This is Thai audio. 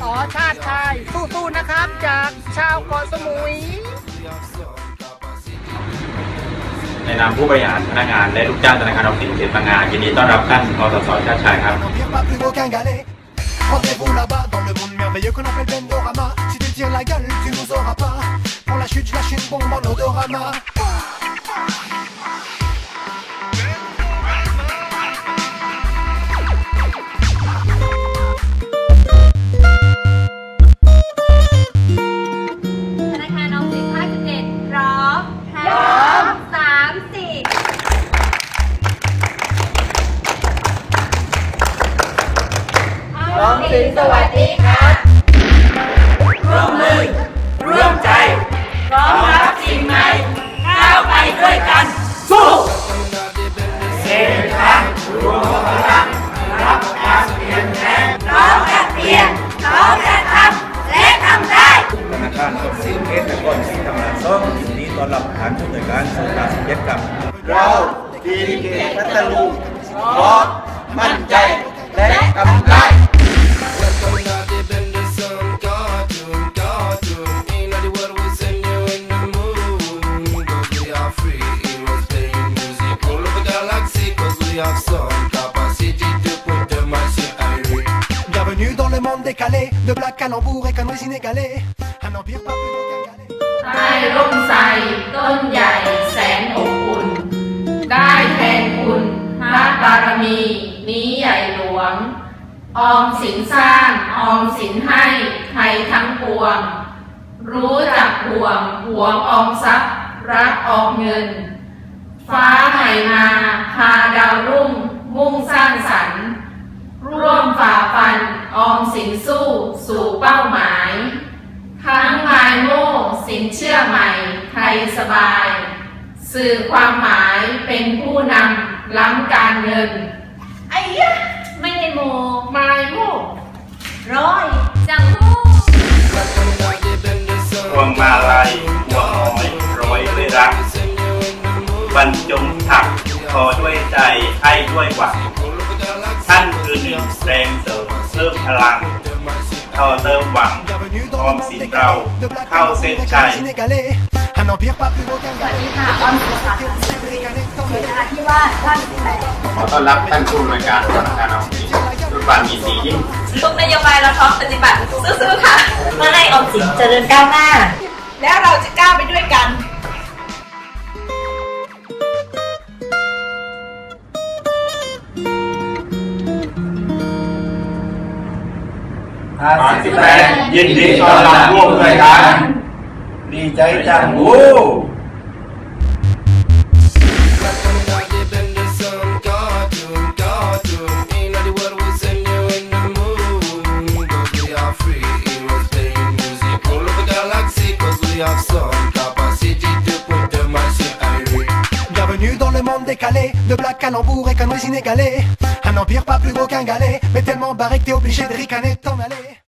สสชาติชายสู้ๆนะครับ จากชาวเกาะสมุย ในนามผู้บริหารพนักงานและลูกจ้างธนาคารออมสินเขตบางนายินดีต้อนรับท่านอสสชาติชายครับ n'empire pas plus gros qu'un galet. Rendez-vous là-bas dans le monde merveilleux qu'on appelle Bendorama. Si tu tires la gueule, tu nous auras pas. Pour la chute, je lâche une bombe en odorama. ออมสินสวัสดีค่ะร่วมมือ ร่วมใจพร้อมรับสิ่งใหม่ก้าวไปด้วยกันสู้เส้นทางรวมพลังรับการเปลี่ยนแปลงพร้อมจะเปลี่ยนพร้อมจะทำและทำได้ธนาคารออมสินเทศกรที่ทำงานซ่อมยินดีต้อนรับฐานผู้หน่วยการส่งการสินเย็ดกับเราทีมเกตพัทลุงพร้อมมั่นใจและทำได้ 'Cause we have some capacity to put the machine irate. Bienvenue dans le monde décalé. De black calembour et conneries inégalées. Un empire pas plus gros qu'un galet. ใต้ร่มไทรต้นใหญ่แสนอบอุ่น ได้แทนคุณพระบารมี นี้ใหญ่หลวง ออมสินสร้าง ออมสินให้ไทยทั้งปวง รู้จักห่วงห่วงออมทรัพย์ รักออมเงิน ฟ้าใหม่มาพาดาวรุ่ง มุ่งสร้างสรรค์ ร่วมฝ่าฟัน ออมสินสู้สู่เป้าหมาย ทั้งมายโม่สินเชื่อใหม่ ไทยสบาย สื่อความหมายเป็นผู้นำล้ำการเงิน ไอ้ยะไม่ได้โมมายโม่ร้อยจังหู้ Welcome inna the bend the sun, พวงมาลัย บรรจงถักทอด้วยใจให้ด้วยหวัง All over galaxy. ท่านคือหนึ่งแรงเสริมเพิ่มพลัง The machine ทอเติมหวัง Bienvenue dans le Om monde Sin décalé. Rao, De black Khao calembour Sen et Chai. conneries inégalées. Un empire pas plus gros qu'un galet. ค่ะออมสินสาขา Ricaner, t'en เข mets ตนราธิวาสราชบุรีขอต้อนรับท่านผู้อำนวยการธนาคารออมสินรุ่นปานมีสียิ่งทุกนโยบายเราพร้อมปฏิบัติสู้ๆค่ะเพื่อให้ออมสินเจริญก้าวหน้า แล้วเราจะก้าวไปด้วยกัน ห้าสิบแปดยินดีต้อนรับผู้อำนวยการดีใจจังวู้ Welcome inna the bend De black calembour et conneries inégalées. Un empire pas plus gros qu'un galet. Mais tellement barré que t'es obligé de ricaner, t'en aller.